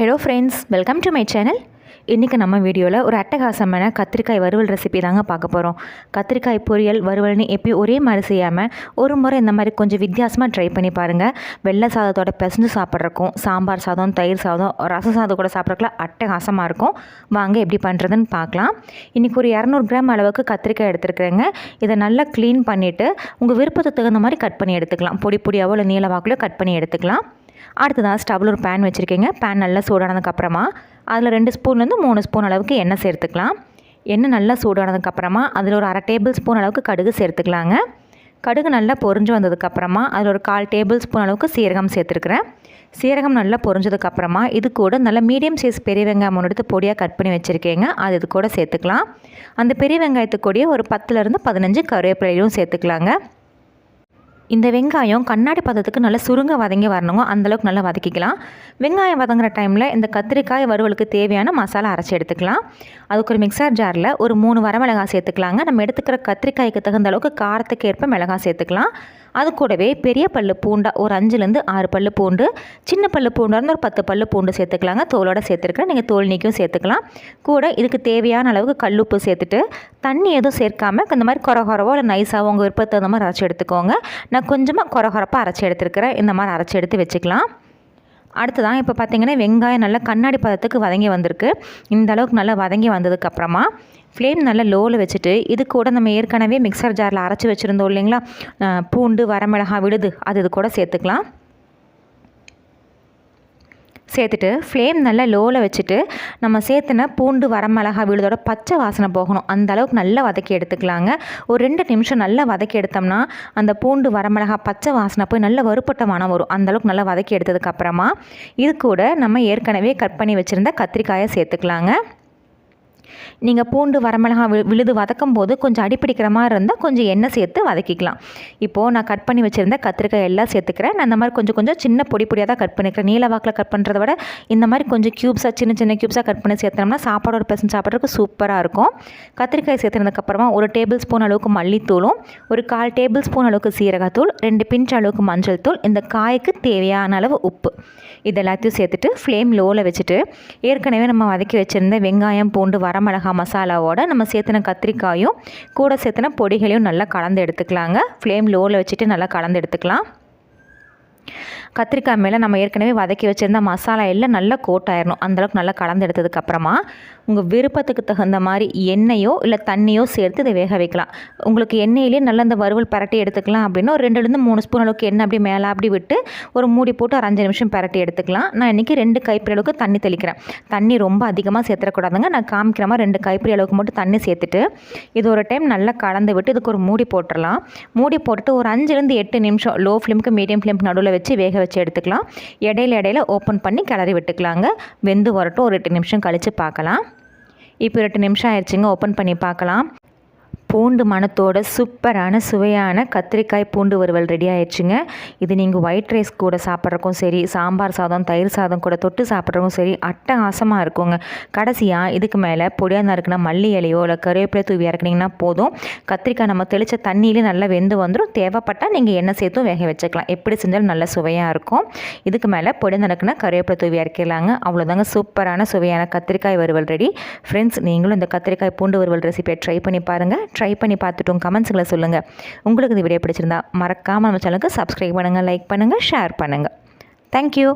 Hello friends welcome to my channel இன்றைக்கி நம்ம வீடியோவில் ஒரு அட்டகாசமான கத்திரிக்காய் வறுவல் ரெசிபி தாங்க பார்க்க போகிறோம் கத்திரிக்காய் பொரியல் வறுவல்னு எப்பயும் ஒரே மாதிரி செய்யாமல் ஒரு முறை இந்த மாதிரி கொஞ்சம் வித்தியாசமாக ட்ரை பண்ணி பாருங்கள் வெள்ளை சாதத்தோட பிசைஞ்சு சாப்பிட்றக்கும் சாம்பார் சாதம் தயிர் சாதம் ரச சாதம் கூட சாப்பிட்றதுக்குலாம் அட்டகாசமாக இருக்கும். வாங்க எப்படி பண்ணுறதுன்னு பார்க்கலாம். இன்றைக்கி ஒரு இரநூறு கிராம் அளவுக்கு கத்திரிக்காய் எடுத்துருக்குறேங்க. இதை நல்லா க்ளீன் பண்ணிவிட்டு உங்கள் விருப்பத்துக்கு தகுந்த மாதிரி கட் பண்ணி எடுத்துக்கலாம். பொடி பொடியாவோ இல்லை நீல கட் பண்ணி எடுத்துக்கலாம். அடுத்ததாக ஸ்டவ்வில் ஒரு பேன் வச்சுருக்கீங்க. பேன் நல்லா சூடானதுக்கப்புறமா அதில் ரெண்டு ஸ்பூன்லேருந்து மூணு ஸ்பூன் அளவுக்கு எண்ணெய் சேர்த்துக்கலாம். எண்ணெய் நல்லா சூடானதுக்கப்புறமா அதில் ஒரு அரை டேபிள் ஸ்பூன் அளவுக்கு கடுகு சேர்த்துக்கலாங்க. கடுகு நல்லா பொரிஞ்சு வந்ததுக்கப்புறமா அதில் ஒரு கால் டேபிள் ஸ்பூன் அளவுக்கு சீரகம் சேர்த்துருக்குறேன். சீரகம் நல்லா பொரிஞ்சதுக்கப்புறமா இது கூட நல்லா மீடியம் சைஸ் பெரிய வெங்காயம் ஒன்று எடுத்து பொடியாக கட் பண்ணி வச்சுருக்கீங்க. அது இது கூட சேர்த்துக்கலாம். அந்த பெரிய வெங்காயத்துக்கு கூடிய ஒரு பத்துலேருந்து பதினஞ்சு கருவேப்பிலையும் சேர்த்துக்கலாங்க. இந்த வெங்காயம் கண்ணாடி பதத்துக்கு நல்லா சுருங்க வதங்கி வரணுங்க அந்தளவுக்கு நல்லா வதக்கிக்கலாம். வெங்காயம் வதங்குற டைமில் இந்த கத்திரிக்காய் வறுவலுக்கு தேவையான மசாலா அரைச்சி எடுத்துக்கலாம். அதுக்கு ஒரு மிக்சர் ஜாரில் ஒரு மூணு வரமிளகாய் சேர்த்துக்கலாங்க. நம்ம எடுத்துக்கிற கத்திரிக்காய்க்கு தகுந்த அளவுக்கு காரத்துக்கு ஏற்ப மிளகாய் சேர்த்துக்கலாம். அது கூடவே பெரிய பல்லு பூண்டா ஒரு அஞ்சுலேருந்து ஆறு பல்லு பூண்டு சின்ன பல்லு பூண்டாக இருந்தால் ஒரு பத்து பல்லு பூண்டு சேர்த்துக்கலாங்க. தோலோட சேர்த்துருக்கேன் நீங்கள் தோல் நீக்கியும் சேர்த்துக்கலாம். கூட இதுக்கு தேவையான அளவுக்கு கல்லுப்பு சேர்த்துட்டு தண்ணி எதுவும் சேர்க்காமல் இந்த மாதிரி குறகுறவோ இல்லை நைஸாக உங்கள் விருப்பத்தை அந்த மாதிரி அரைச்சி எடுத்துக்கோங்க. நான் கொஞ்சமாக குறகுறப்பாக அரைச்சி எடுத்துருக்கிறேன். இந்த மாதிரி அரைச்சி எடுத்து வச்சுக்கலாம். அடுத்ததான் இப்போ பார்த்திங்கன்னா வெங்காயம் நல்லா கண்ணாடி பதத்துக்கு வதங்கி வந்திருக்கு. இந்த அளவுக்கு நல்லா வதங்கி வந்ததுக்கப்புறமா ஃப்ளேம் நல்லா லோவில் வச்சுட்டு இது கூட நம்ம ஏற்கனவே மிக்சர் ஜாரில் அரைச்சி வச்சுருந்தோம் இல்லைங்களா? பூண்டு வரமிளகாய் விடுது அது இது கூட சேர்த்துக்கலாம். சேர்த்துட்டு ஃப்ளேம் நல்லா லோவில் வச்சுட்டு நம்ம சேர்த்துன பூண்டு வரமிளகா விழுதோட பச்சை வாசனை போகணும். அந்த அளவுக்கு நல்லா வதக்கி எடுத்துக்கலாங்க. ஒரு ரெண்டு நிமிஷம் நல்லா வதக்கி எடுத்தோம்னா அந்த பூண்டு வரமிளகா பச்சை வாசனை போய் நல்ல வறுப்பட்ட மனம் வரும். அந்தளவுக்கு நல்லா வதக்கி எடுத்ததுக்கப்புறமா இது கூட நம்ம ஏற்கனவே கட் பண்ணி வச்சுருந்த கத்திரிக்காயை சேர்த்துக்கலாங்க. நீங்கள் பூண்டு வரமிளகா வி விழுது வதக்கும் போது கொஞ்சம் அடிப்பிடிக்கிற மாதிரி இருந்தால் கொஞ்சம் எண்ணெய் சேர்த்து வதக்கிக்கலாம். இப்போது நான் கட் பண்ணி வச்சுருந்த கத்திரிக்காய் எல்லாம் சேர்த்துக்கிறேன். நான் இந்த மாதிரி கொஞ்சம் கொஞ்சம் சின்ன பொடி பொடியாக தான் கட் பண்ணிக்கிறேன். நீல வாக்கில் கட் பண்ணுறத விட இந்த மாதிரி கொஞ்சம் க்யூப்ஸாக சின்ன சின்ன க்யூப்ஸாக கட் பண்ணி சேர்த்தோம்னா சாப்பாடோட பசங்க சாப்பிட்றதுக்கு சூப்பராக இருக்கும். கத்திரிக்காய் சேர்த்துனதுக்கப்புறமா ஒரு டேபிள் ஸ்பூன் அளவுக்கு மல்லித்தூளும் ஒரு கால் டேபிள் ஸ்பூன் அளவுக்கு சீரகத்தூள் ரெண்டு பிஞ்ச் அளவுக்கு மஞ்சள் தூள். இந்த காய்க்கு தேவையான அளவு உப்பு. இது எல்லாத்தையும் சேர்த்துட்டு ஃப்ளேம் லோவில் வச்சுட்டு ஏற்கனவே நம்ம வதக்கி வச்சுருந்த வெங்காயம் பூண்டு வரமிளகா மசாலாவோட நம்ம சேர்த்துன கத்திரிக்காயும் கூட சேர்த்துன பொடிகளையும் நல்லா கலந்து எடுத்துக்கலாங்க. ஃப்ளேம் லோவில் வச்சுட்டு நல்லா கலந்து எடுத்துக்கலாம். கத்திரிக்காய் மேலே நம்ம ஏற்கனவே வதக்கி வச்சுருந்த மசாலா எல்லாம் நல்லா கோட் ஆயிடணும் அந்தளவுக்கு நல்லா கலந்து எடுத்ததுக்கப்புறமா உங்கள் விருப்பத்துக்கு தகுந்த மாதிரி எண்ணெயோ இல்லை தண்ணியோ சேர்த்து இதை வேக வைக்கலாம். உங்களுக்கு எண்ணெயிலே நல்லா இந்த வறுவல் பரட்டி எடுத்துக்கலாம் அப்படின்னா ஒரு ரெண்டுலேருந்து மூணு ஸ்பூன் அளவுக்கு எண்ணெய் அப்படி மேலே அப்படி விட்டு ஒரு மூடி போட்டு ஒரு அஞ்சு நிமிஷம் பரட்டி எடுத்துக்கலாம். நான் இன்றைக்கி ரெண்டு கைப்பிடி அளவுக்கு தண்ணி தெளிக்கிறேன். தண்ணி ரொம்ப அதிகமாக சேர்த்துடக்கூடாதுங்க. நான் காமிக்கிற மாதிரி ரெண்டு கைப்பிடி அளவுக்கு மட்டும் தண்ணி சேர்த்துட்டு இது ஒரு டைம் நல்லா கலந்து விட்டு இதுக்கு ஒரு மூடி போட்டுடலாம். மூடி போட்டுட்டு ஒரு அஞ்சுலேருந்து எட்டு நிமிஷம் லோ ஃப்ளேமுக்கு மீடியம் ஃப்ளேமுக்கு நடுவில் வச்சு வேக வச்சு எடுத்துக்கலாம். இடையில இடையில ஓப்பன் பண்ணி கிளறி விட்டுக்கலாங்க. வெந்து வரட்டும். ஒரு எட்டு நிமிஷம் கழித்து பார்க்கலாம். இப்போ ரெண்டு நிமிஷம் ஆயிடுச்சுங்க. ஓப்பன் பண்ணி பார்க்கலாம். பூண்டு மணத்தோட சூப்பரான சுவையான கத்திரிக்காய் பூண்டு வறுவல் ரெடி ஆயிடுச்சுங்க. இது நீங்கள் ஒயிட் ரைஸ் கூட சாப்பிட்றக்கும் சரி சாம்பார் சாதம் தயிர் சாதம் கூட தொட்டு சாப்பிட்றக்கும் சரி அட்டகாசமாக இருக்குங்க. கடைசியாக இதுக்கு மேலே பொடியாக நறுக்குனா மல்லி இலையோ இல்லை கருவேப்பிலை தூவி இறக்குனீங்கன்னா போதும். கத்திரிக்காய் நம்ம தெளித்த தண்ணியிலே நல்லா வெந்து வந்துடும் தேவைப்பட்டால் நீங்கள் எண்ணெய் சேர்த்தும் வேக வச்சுக்கலாம். எப்படி செஞ்சாலும் நல்ல சுவையாக இருக்கும். இதுக்கு மேலே பொடியாக நறுக்குனா கருவேப்பிலை தூவி இறக்கிடலாங்க அவ்வளோதாங்க சூப்பரான சுவையான கத்திரிக்காய் வறுவல் ரெடி ஃப்ரெண்ட்ஸ் நீங்களும் இந்த கத்திரிக்காய் பூண்டு வறுவல் ரெசிபியை ட்ரை பண்ணி பாருங்கள் ட்ரை பண்ணி பார்த்துட்டும் கமெண்ட்ஸுங்களை சொல்லுங்கள் உங்களுக்கு இந்த வீடியோ பிடிச்சிருந்தா மறக்காமல் நம்ம சேனலுக்கு சப்ஸ்கிரைப் பண்ணுங்கள் லைக் பண்ணுங்கள் ஷேர் பண்ணுங்கள் தேங்க்யூ